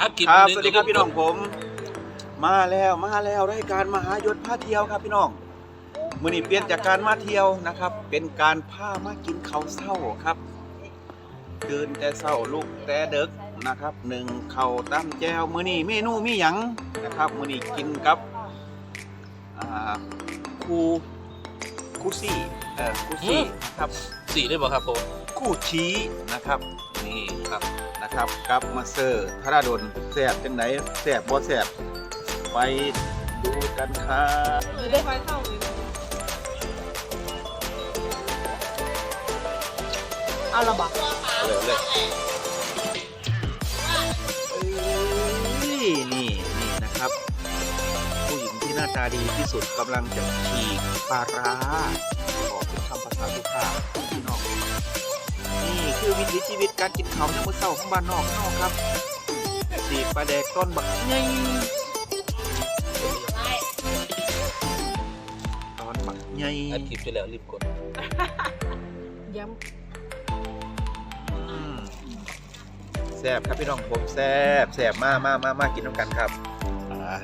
อัพกินครับหสวัสดีครับพี่น้องผม มาแล้วมาแล้วรายการมหายศพาเที่ยวครับพี่น้องมื่อนี้เปลี่ยนจากการมาเที่ยวนะครับ เป็นการพามากินข้าวเช้าครับเดินแต่เช้าลูกแต่เด็กนะครับหนึ่งข้าวตั้มแจวมื่อนี้เมนูมีหยังนะครับมื่อนี้กินกับอ่าคูคูซี่เอ่อคูซี่ครับสี่ได้บ่ครับผม คู่ชี้นะครับ นี่ครับนะครับกับมาเซอร์ธราดลแสบจังไหนแสบบ่แสบไปดูกันครับหรือได้ไฟเท่าเอาละบักเอาเลยเอเลยนี่นี่นะครับ ผู้หญิงที่หน้าตาดีที่สุดกำลังจะฉีกปลาร้าออกเป็นคำภาษาสุภาพพี่น้องนี่ คือวิถีชีวิตการกินข้าวในมื้อเช้าของบ้านนอกเฮาครับสีกปลาแดกต้นบักใหญ่ตอนบักใหญ่อัดคลิปไปแล้วรีบกดย้อืมแซ่บครับพี่น้องผมแซ่บแซ่บมากมากมากมากกินน้ำกันครับอ่า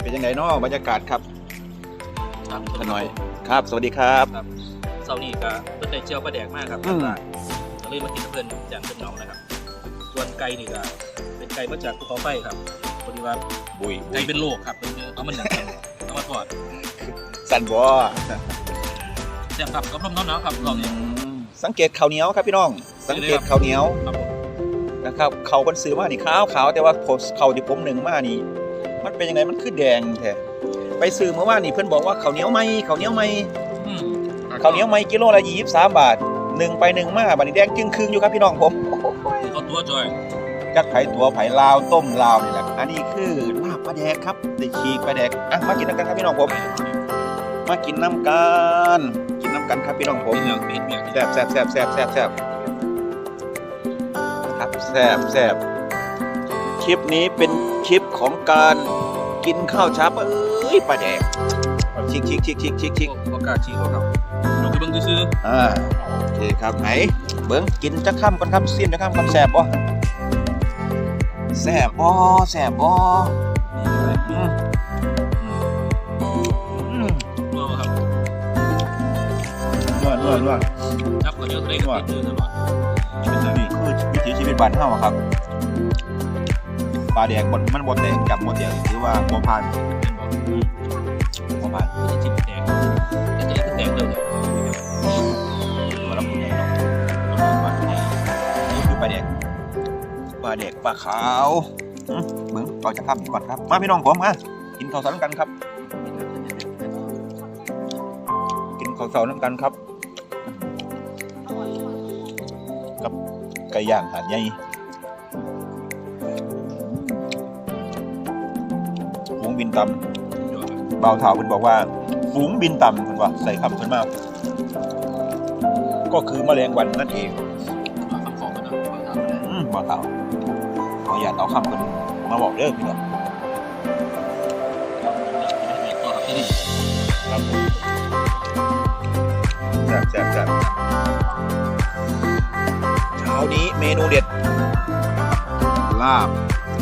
เป็นยังไงเนาะบรรยากาศครับครับท่านหน่อยครับ สวัสดีครับ เสาร์นี้ก็เพิ่นได้เจียวปลาแดกมากครับอืมก็เลยมากินกับเพื่อนจากเพื่อนน้องนะครับ ส่วนไก่นี่ก็เป็นไก่มาจากภูเขาไฟครับพอดีว่าบุยบุไก่ยเป็นโรคครับเอามันหนังเอามาทอดสันบอแซ่บครับกับลมหนาวๆครับรอบนี้สังเกตข้าวเหนียวครับพี่น้อง สังเกตข้าวเหนียว ครับผมนะครับเขาวบนซื้อมานี่ขาวขาวแต่ว่าผมเขาวที่ผมหนึ่งมานี่ มันเป็นยังไงมันคือแดงแท้ไปซื้อเมื่อวานนี่เพื่อนบอกว่าข้าวเหนียวไหมข้าวเหนียวไหมอืม ข้าวเหนียวไหมกิโลละยี่สิบสามบาทหนึ่งไปหนึ่งมาบัดนี้แดงจึงครึ่งอยู่ครับพี่น้องผมเขาตัวจอยจักไผ่ตัวไผ่ลาวต้มลาวนี่แหละอันนี้คือลาบปลาแดกครับได้ฉีกปลาแดกอะมากินน้ำกันครับพี่น้องผมมากินน้ำกันกินน้ำกันครับพี่น้องผมเป็นเรื่องเป็นเรื่องแซ่บแซ่บแซ่บแซ่บแซ่บแซ่บครับแซ่บแซ่บคลิปนี้เป็นคลิปของการกินข้าวเช้าเอ้ยปลาแดก ชิกชิกชิกชิกชิกชิกโอกาสชี้เขาครับลงไปเบิ่งซื้ออ่าโอเคครับไหนเบิ้งกินจะข้ามก่อนครับเสียมจะข้ามก่อนแซ่บบ่แซ่บบ่แซ่บบ่อจับนวดนวนวดจับก็เยอะเลยก็ติดมือตลอดนี่คือวิถีชีวิตบ้านเฮาอะครับปลาแดงบนมันบนแดงจับบนแดงหรือว่าบัวพานเป็น บอกบัวพานจะจิ้มแดงแต่จะได้แดงเร็วเลยตัวลำพูนใหญ่เนาะปลาใหญ่นี่คือปลาแดงปลาแดงปลาขาวอืมเบิ้งเราจะข้ามก่อนครับ มาพี่น้องผมมากินข้าวสารน้ำกันครับ กินข้าวสารน้ำกันครับ กับไก่ย่างหาดใหญ่ฝูงบินต่ำ เบาวเถาเพิ่นบอกว่าฝูงบินต่ำเพิ่นว่าใส่คำเพิ่นมาก็คือแมลงวันนั่นเองคำของมันนะอืมเบาวเถาขออย่าตเอาคำเพิ่นมาบอกเด้อพี่น้องต่อครับที่นี่ครับแซ่บแซ่บแซ่บเช้านี้เมนูเด็ด ลาบ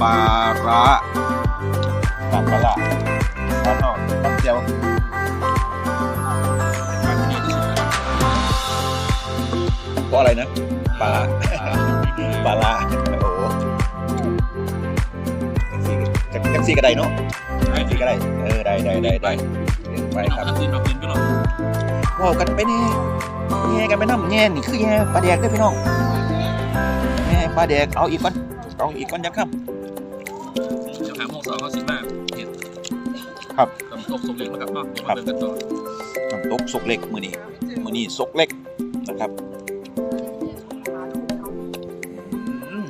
ปลาร้าลาบปลาร้าปลาทอดปลา เจียวการที่นี่ที่สุดเพราะอะไรนะปลาปลาร้าโอ้โหจังซี่จังซี่ก็ได้เนาะไอ้จังที่ซี่ก็ได้เออได้ได้ได้ได้ไปครับน้ำขึ้นน้ำขึ้นไปหน่อยว้าวกันไปแน่แย่กันไปน้ำแย่นี่คือแย่ปลาแดกเด้วยพี่น้องแย่ปลาแดกเอาอีกก่อนเอาอีกก่อนยังครับจะหาโมงสองเขาสิบห้าเห็ด ครับกับตกสมเด็จนะครับเนาะเดี๋ยวมาเดินกันต่อน้ำตกสกเล็กมือนี้มือนี้สกเล็กนะครับอืม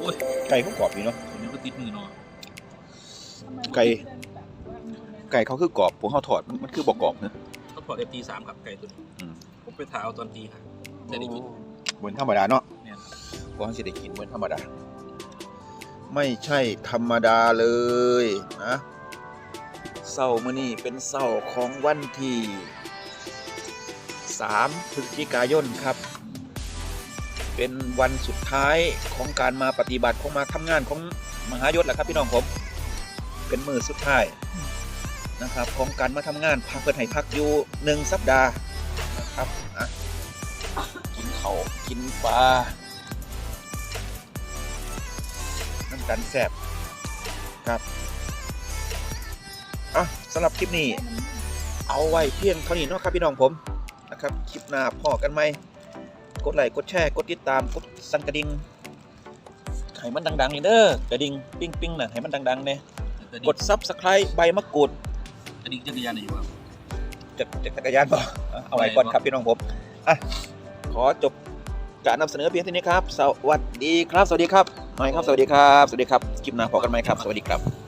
โอ้ยไก่เขากรอบดีเนาะคนนี้ก็ติดมือเนาะไก่ไก่เขาคือกรอบผมเขาถอดมันมันคือบอกกรอบนะเขาถอดเอฟตีสามครับไก่ตัวนี้อืมผมไปถ่ายเอาตอนตีค่ะจะได้กินเหมือนธรรมดาเนาะเนี่ยครับเพราะเขาจะได้กินเหมือนธรรมดา ไม่ใช่ธรรมดาเลยนะเศร้ามื่อนี้เป็นเศร้าของวันที่ 3 พฤศจิกายนครับ เป็นวันสุดท้ายของการมาปฏิบัติของมาทำงานของมหายศแหละครับพี่น้องผม เป็นมือสุดท้ายนะครับของการมาทำงานพักเพื่อให้พักอยู่หนึ่งสัปดาห์นะครับกินเขากินปลา กันแสบครับอะสำหรับคลิปนี้ เอาไว้เพียงเท่านี้เนาะครับพี่น้องผมนะครับคลิปหน้าพอกันไหมกดไลค์กดแชร์กดติดตามกดสั่นกระดิ่งให้มันดังๆเลยเด้อกระดิ่งปิ้งปิ้งๆน่ะให้มันดังๆเนี่ยกด Subscribe ใบมะกรูดกระดิ่งจักรยานอยู่ครับจากจากจักรยานบ่อะเอาไว้ก่อนครับพี่น้องผมอะขอจบการนำเสนอเพียงเท่านี้ครับ สวัสดีครับ สวัสดีครับห น่อยครับ สวัสดีครับ สวัสดีครับ คลิปหน้าพบกันไหมครับ สวัสดีครับ